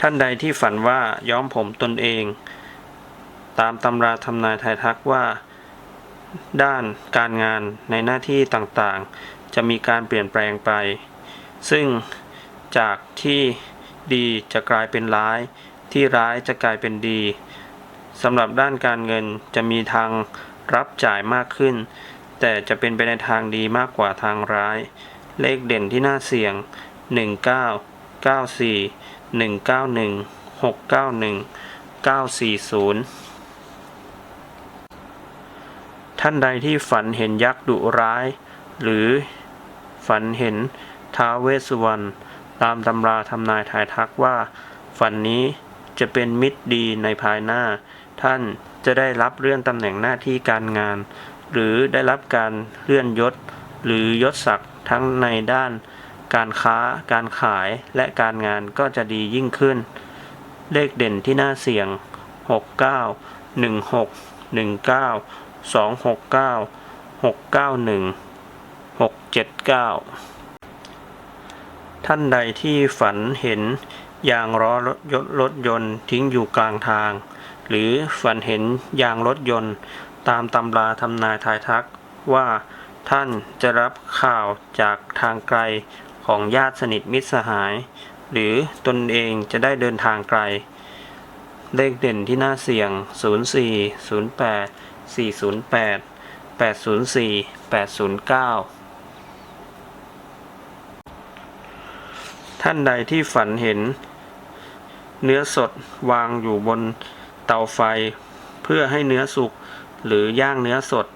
ท่านใดที่ฝันว่าย้อมผมตนเอง ตามตำราทำนายทายทักว่า ด้านการงานในหน้าที่ต่างๆ จะมีการเปลี่ยนแปลงไป ซึ่งจากที่ดีจะกลายเป็นร้าย ที่ร้ายจะกลายเป็นดีสำหรับด้านการเงินจะมีทางรับจ่ายมากขึ้น แต่จะเป็นไปในทางดีมากกว่าทางร้าย เลขเด่นที่น่าเสี่ยง 19 94 191 691 940 ท่านใดที่ฝันเห็นยักษ์ดุร้าย หรือฝันเห็นท้าเวสสุวรรณตามตำราทำนายทายทักว่า ฝันนี้จะเป็นมิตรดีในภายหน้า ท่านจะได้รับเลื่อนตำแหน่งหน้าที่การงาน หรือได้รับการเลื่อนยศ หรือยศศักดิ์ทั้งในด้าน การค้า การขายและการงานก็จะดียิ่งขึ้น เลขเด่นที่น่าเสี่ยง 69 16 19 269 691 679 ท่านใดที่ฝันเห็นยางล้อรถยนต์รถยนต์ทิ้งอยู่กลางทาง หรือฝันเห็นยางรถยนต์ตามตำราทำนายทายทักว่าท่านจะรับข่าวจากทางไกล ของญาติสนิทมิตรสหาย หรือตนเองจะได้เดินทางไกล เลขเด่นที่น่าเสี่ยง 04 08 408 804 809 ท่านใดที่ฝันเห็น เนื้อสดวางอยู่บนเตาไฟ เพื่อให้เนื้อสุกหรือย่างเนื้อสด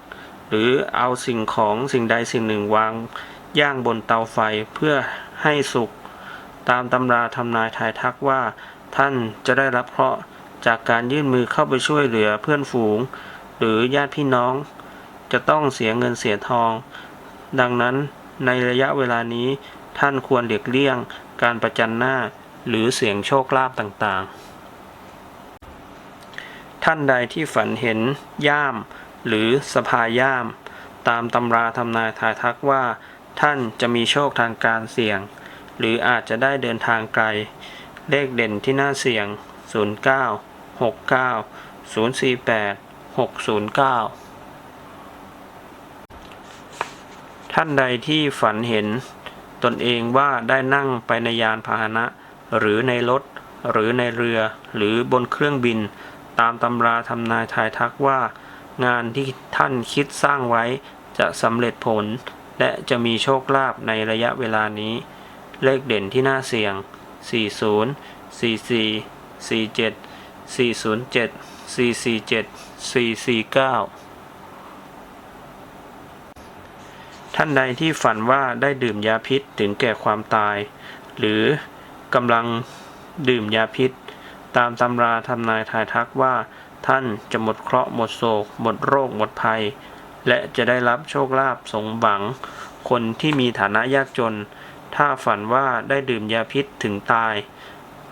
หรือเอาสิ่งของสิ่งใดสิ่งหนึ่งวาง ย่างบนเตาไฟเพื่อให้สุก ตามตำราทำนายทายทักว่า ท่านจะได้รับเคราะห์จากการยื่นมือเข้าไปช่วยเหลือเพื่อนฝูง หรือญาติพี่น้อง จะต้องเสียเงินเสียทอง ดังนั้นในระยะเวลานี้ท่านควรเลีกเลี่ยง การประจันหน้าหรือเสียงโชคลาภต่างๆ ท่านใดที่ฝันเห็นย่าม หรือสภาย่าม ตามตำราทำนายทายทักว่า ท่านจะมีโชคทางการเสี่ยง หรืออาจจะได้เดินทางไกล เลขเด่นที่น่าเสี่ยง 09 69 048 609 ท่านใดที่ฝันเห็น ตนเองว่าได้นั่งไปในยานพาหนะ หรือในรถ หรือในเรือ หรือบนเครื่องบิน ตามตำราทำนายทายทักว่า งานที่ท่านคิดสร้างไว้จะสำเร็จผล และจะมีโชคลาภในระยะเวลานี้ เลขเด่นที่น่าเสี่ยง 40 44 47 407 447 449 ท่านใดที่ฝันว่าได้ดื่มยาพิษถึงแก่ความตาย หรือกำลังดื่มยาพิษ ตามตำราทำนายทายทักว่า ท่านจะหมดเคราะห์หมดโศก หมดโรค หมดภัย และจะได้รับโชคลาภสมหวัง คนที่มีฐานะยากจน ถ้าฝันว่าได้ดื่มยาพิษถึงตาย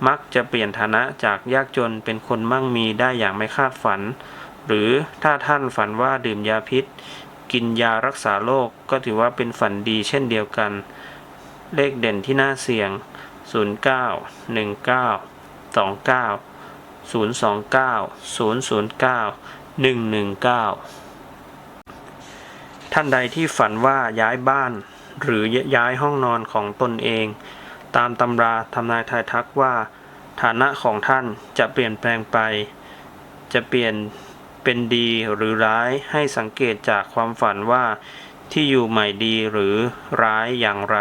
มักจะเปลี่ยนฐานะจากยากจนเป็นคนมั่งมีได้อย่างไม่คาดฝัน หรือถ้าท่านฝันว่าดื่มยาพิษ กินยารักษาโรคก็ถือว่าเป็นฝันดีเช่นเดียวกัน เลขเด่นที่น่าเสี่ยง 09 19 29 029 009 119 ท่านใดที่ฝันว่าย้ายบ้าน หรือย้ายห้องนอนของตนเอง ตามตำราทำนายทายทักว่า ฐานะของท่านจะเปลี่ยนแปลงไป จะเปลี่ยนเป็นดีหรือร้ายให้สังเกตจากความฝันว่าที่อยู่ใหม่ดีหรือร้ายอย่างไร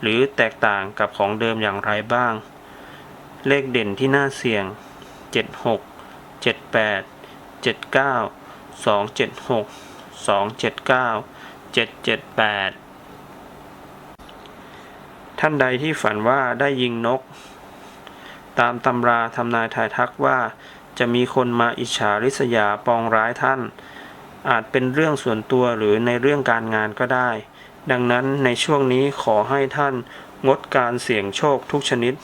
หรือแตกต่างกับของเดิมอย่างไรบ้าง เลขเด่นที่น่าเสี่ยง 76 78 79 276 279 778ท่านใดที่ฝันว่าได้ยิงนก ตามตำราทำนายทายทักว่าจะมีคนมาอิจฉาริษยาปองร้ายท่าน อาจเป็นเรื่องส่วนตัวหรือในเรื่องการงานก็ได้ ดังนั้นในช่วงนี้ขอให้ท่านงดการเสี่ยงโชคทุกชนิด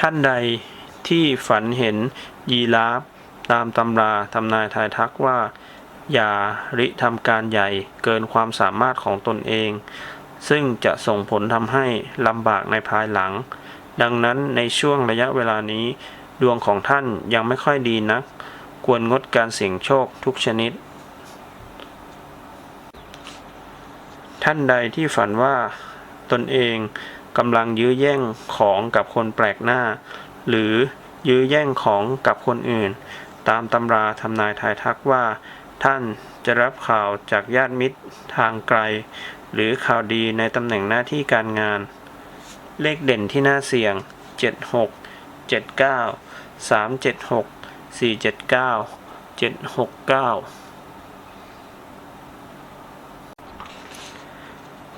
ท่านใดที่ฝันเห็นยีราฟ ตามตำราทำนายทายทักว่า อย่าริทำการใหญ่เกินความสามารถของตนเอง ซึ่งจะส่งผลทำให้ลำบากในภายหลัง ดังนั้นในช่วงระยะเวลานี้ ดวงของท่านยังไม่ค่อยดีนัก ควรงดการเสี่ยงโชคทุกชนิด ท่านใดที่ฝันว่าตนเองกำลังยื้อแย่งของกับคนแปลกหน้า หรือยื้อแย่งของกับคนอื่น ตามตำราทำนายทายทักว่า ท่านจะรับข่าวจากญาติมิตรทางไกล หรือข่าวดีในตำแหน่งหน้าที่การงาน เลขเด่นที่น่าเสี่ยง 76 79 376 479 769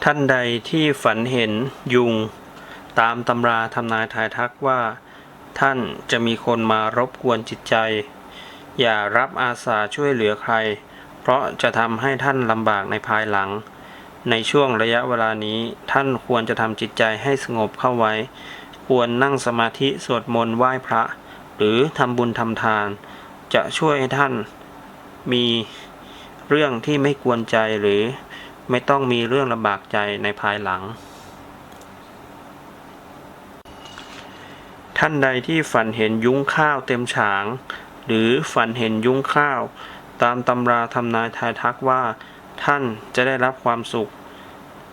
ท่านใดที่ฝันเห็นยุง ตามตำราทำนายทายทักว่า ท่านจะมีคนมารบกวนจิตใจ อย่ารับอาสาช่วยเหลือใคร เพราะจะทำให้ท่านลำบากในภายหลัง ในช่วงระยะเวลานี้ท่านควรจะทำจิตใจให้สงบเข้าไว้ ควรนั่งสมาธิสวดมนต์ไหว้พระ หรือทำบุญทำทาน จะช่วยให้ท่าน มีเรื่องที่ไม่กวนใจหรือไม่ต้องมีเรื่องลำบากใจในภายหลัง ท่านใดที่ฝันเห็นยุ้งข้าวเต็มฉาง หรือฝันเห็นยุ้งข้าว ตามตำราทำนายทายทักว่า ท่านจะได้รับความสุข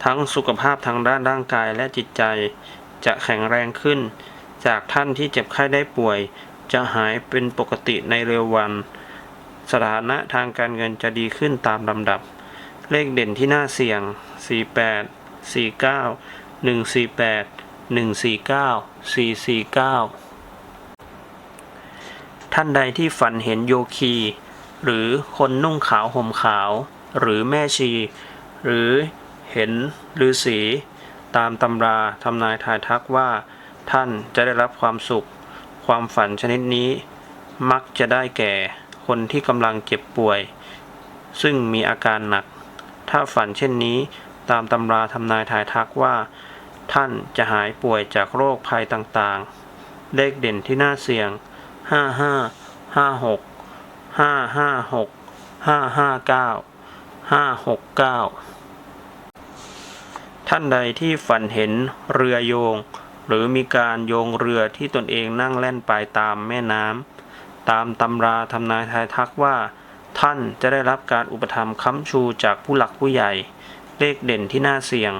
ทั้งสุขภาพทางด้านร่างกายและจิตใจ จะแข็งแรงขึ้น จากท่านที่เจ็บไข้ได้ป่วย จะหายเป็นปกติในเร็ววัน สถานะทางการเงินจะดีขึ้นตามลำดับ เลขเด่นที่น่าเสี่ยง 48 49 148 149 449 ท่านใดที่ฝันเห็นโยคี หรือคนนุ่งขาวห่มขาว หรือแม่ชี หรือเห็นฤาษีตามตำราทำนายทายทักว่า ท่านจะได้รับความสุข ความฝันชนิดนี้ มักจะได้แก่คนที่กำลังเจ็บป่วย ซึ่งมีอาการหนัก ถ้าฝันเช่นนี้ตามตำราทำนายทายทักว่า ท่านจะหายป่วยจากโรคภัยต่างๆ เลขเด่นที่น่าเสี่ยง 55 56 556 559 569ท่านใดที่ฝันเห็นเรือโยง หรือมีการโยงเรือที่ตนเองนั่งแล่นไปตามแม่น้ำตามตำราทำนายทายทักว่า ท่านจะได้รับการอุปถัมภ์ค้ำชูจากผู้หลักผู้ใหญ่ เลขเด่นที่น่าเสี่ยง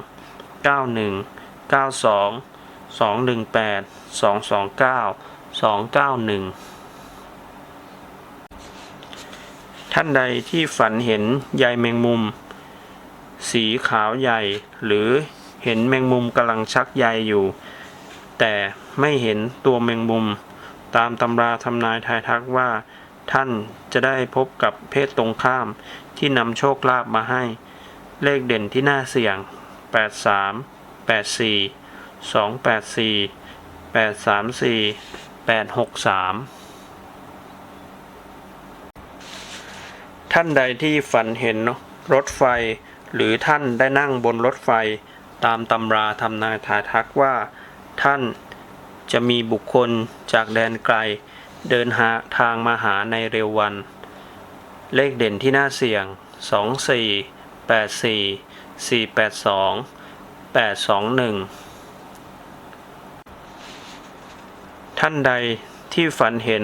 91 92 218 229 291ท่านใดที่ฝันเห็นใยแมงมุม สีขาวใหญ่ หรือเห็นแมงมุมกำลังชักใยอยู่ แต่ไม่เห็นตัวแมงมุม ตามตำราทำนายทายทักว่า ท่านจะได้พบกับเพศตรงข้ามที่นำโชคลาภมาให้ เลขเด่นที่น่าเสี่ยง 83 84 284 834 863 ท่านใดที่ฝันเห็นรถไฟ หรือท่านได้นั่งบนรถไฟ ตามตำราทำนายทายทักว่า ท่านจะมีบุคคลจากแดนไกล เดินหาทางมาหาในเร็ววัน เลขเด่นที่น่าเสี่ยง 24 84 482 821 ท่านใดที่ฝันเห็น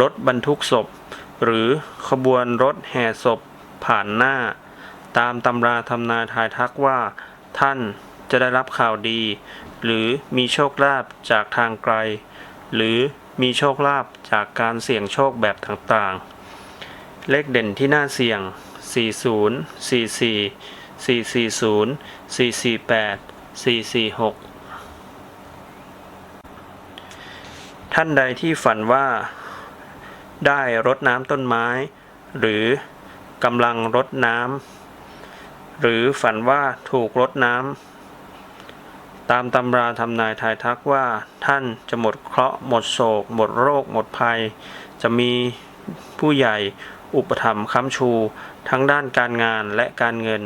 รถบรรทุกศพ หรือขบวนรถแห่ศพผ่านหน้า ตามตำราทำนายทายทักว่า ท่านจะได้รับข่าวดี หรือมีโชคลาภจากทางไกล หรือมีโชคลาภจากการเสี่ยงโชคแบบต่างๆ เลขเด่นที่น่าเสี่ยง 40 44 440 448 446 ท่านใดที่ฝันว่า ได้รดน้ำต้นไม้ หรือกำลังรดน้ำหรือฝันว่าถูกรดน้ำตามตำราทำนายทายทักว่า ท่านจะหมดเคราะห์หมดโศก หมดโรค หมดภัย จะมีผู้ใหญ่อุปถัมภ์ค้ำชู ทั้งด้านการงานและการเงิน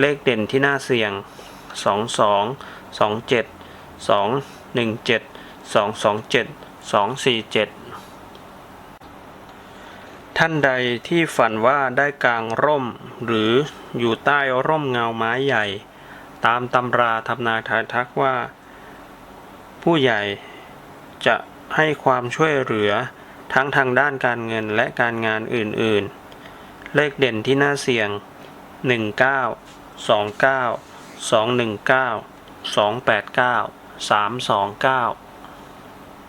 เลขเด่นที่น่าเสี่ยง 22 27 217 227 247 ท่านใดที่ฝันว่าได้กลางร่ม หรืออยู่ใต้ร่มเงาไม้ใหญ่ ตามตำราทำนายทายทักว่า ผู้ใหญ่จะให้ความช่วยเหลือทั้งทางด้านการเงินและการงานอื่นๆ เลขเด่นที่น่าเสี่ยง 19 29 219 289 329